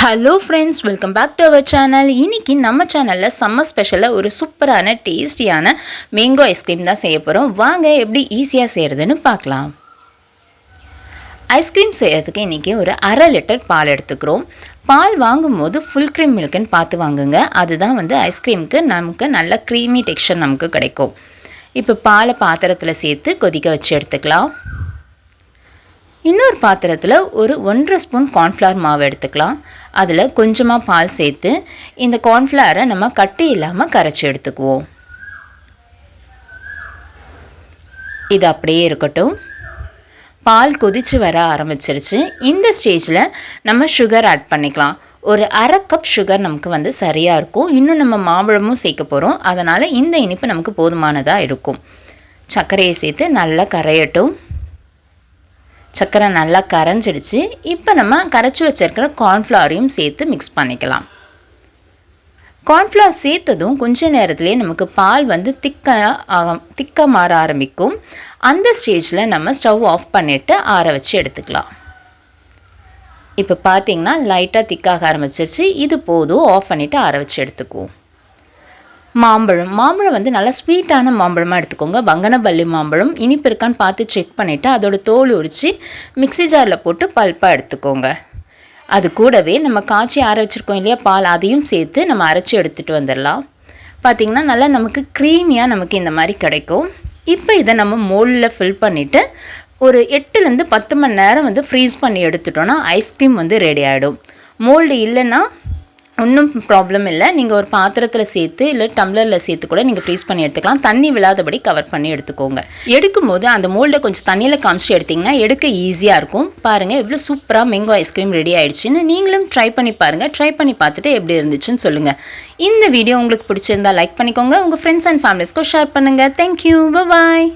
Hello friends welcome back to our channel இன்றைக்கி நம்ம சேனலில் சம்மர் ஸ்பெஷலாக ஒரு சூப்பரான டேஸ்டியான மேங்கோ ஐஸ்கிரீம் தான் செய்ய போகிறோம் வாங்க எப்படி ஈஸியாக செய்கிறதுன்னு பார்க்கலாம். ஐஸ்கிரீம் செய்கிறதுக்கு இன்றைக்கி ஒரு அரை லிட்டர் பால் எடுத்துக்கிறோம். பால் வாங்கும்போது ஃபுல் க்ரீம் மில்க்குன்னு பார்த்து வாங்குங்க. அதுதான் வந்து ஐஸ்கிரீமுக்கு நமக்கு நல்ல க்ரீமி டெக்ஸ்டர் நமக்கு கிடைக்கும். இப்போ பாலை பாத்திரத்தில் சேர்த்து கொதிக்க வச்சு எடுத்துக்கலாம். இன்னொரு பாத்திரத்தில் ஒரு ஒன்றரை ஸ்பூன் கார்ன்ஃப்ளவர் மாவு எடுத்துக்கலாம். அதில் கொஞ்சமாக பால் சேர்த்து இந்த கார்ன்ஃப்ளவரை நம்ம கட்டி இல்லாமல் கரைச்சி எடுத்துக்குவோம். இது அப்படியே இருக்கட்டும். பால் கொதித்து வர ஆரம்பிச்சிருச்சு. இந்த ஸ்டேஜில் நம்ம சுகர் ஆட் பண்ணிக்கலாம். ஒரு அரை கப் சுகர் நமக்கு வந்து சரியாக இருக்கும். இன்னும் நம்ம மாம்பழமும் சேர்க்க போகிறோம் அதனால் இந்த இனிப்பு நமக்கு போதுமானதாக இருக்கும். சர்க்கரையை சேர்த்து நல்லா கரையட்டும். சர்க்கரை நல்லா கரைஞ்சிடுச்சு. இப்போ நம்ம கரைச்சி வச்சிருக்கிற கார்ன்ஃப்ளவரையும் சேர்த்து மிக்ஸ் பண்ணிக்கலாம். கார்ன்ஃப்ளவர் சேர்த்ததும் கொஞ்ச நேரத்துலேயே நமக்கு பால் வந்து திக்காக ஆக திக்காக மாற ஆரம்பிக்கும். அந்த ஸ்டேஜில் நம்ம ஸ்டவ் ஆஃப் பண்ணிவிட்டு ஆற வச்சு எடுத்துக்கலாம். இப்போ பார்த்தீங்கன்னா லைட்டாக திக்காக ஆரம்பிச்சிருச்சு. இது போதும் ஆஃப் பண்ணிவிட்டு ஆற வச்சு எடுத்துக்குவோம். மாம்பழம். மாம்பழம் வந்து நல்லா ஸ்வீட்டான மாம்பழமாக எடுத்துக்கோங்க. பங்கனப்பள்ளி மாம்பழம். இனிப்பு இருக்கான்னு பார்த்து செக் பண்ணிவிட்டு அதோட தோல் உரித்து மிக்சி ஜாரில் போட்டு பல்ப்பாக எடுத்துக்கோங்க. அது கூடவே நம்ம காய்ச்சி ஆற வச்சுருக்கோம் இல்லையா பால் அதையும் சேர்த்து நம்ம அரைச்சி எடுத்துகிட்டு வந்துடலாம். பார்த்திங்கன்னா நல்லா நமக்கு க்ரீமியாக நமக்கு இந்த மாதிரி கிடைக்கும். இப்போ இதை நம்ம மோல்டில் ஃபில் பண்ணிவிட்டு ஒரு எட்டுலேருந்து பத்து மணி நேரம் வந்து ஃப்ரீஸ் பண்ணி எடுத்துட்டோன்னா ஐஸ்கிரீம் வந்து ரெடி ஆகிடும் மோல்டு இல்லைன்னா ஒன்றும் ப்ராப்ளம் இல்லை. நீங்கள் ஒரு பாத்திரத்தில் சேர்த்து இல்லை டம்ளரில் சேர்த்து கூட நீங்கள் ஃப்ரீஸ் பண்ணி எடுத்துக்கலாம். தண்ணி விழாதபடி கவர் பண்ணி எடுத்துக்கோங்க. எடுக்கும்போது அந்த மோல்டை கொஞ்சம் தண்ணியில் காமிச்சிட்டு எடுத்திங்கன்னா எடுக்க ஈஸியாக இருக்கும். பாருங்கள் எவ்வளோ சூப்பராக மேங்கோ ஐஸ்கிரீம் ரெடி ஆகிடுச்சின்னு நீங்களும் ட்ரை பண்ணி பாருங்கள் ட்ரை பண்ணி பார்த்துட்டு எப்படி இருந்துச்சுன்னு சொல்லுங்கள் இந்த வீடியோ உங்களுக்கு பிடிச்சிருந்தா லைக் பண்ணிக்கோங்க. உங்கள் ஃப்ரெண்ட்ஸ் அண்ட் ஃபேமிலிஸ்க்கும் ஷேர் பண்ணுங்கள் தேங்க்யூ பாய்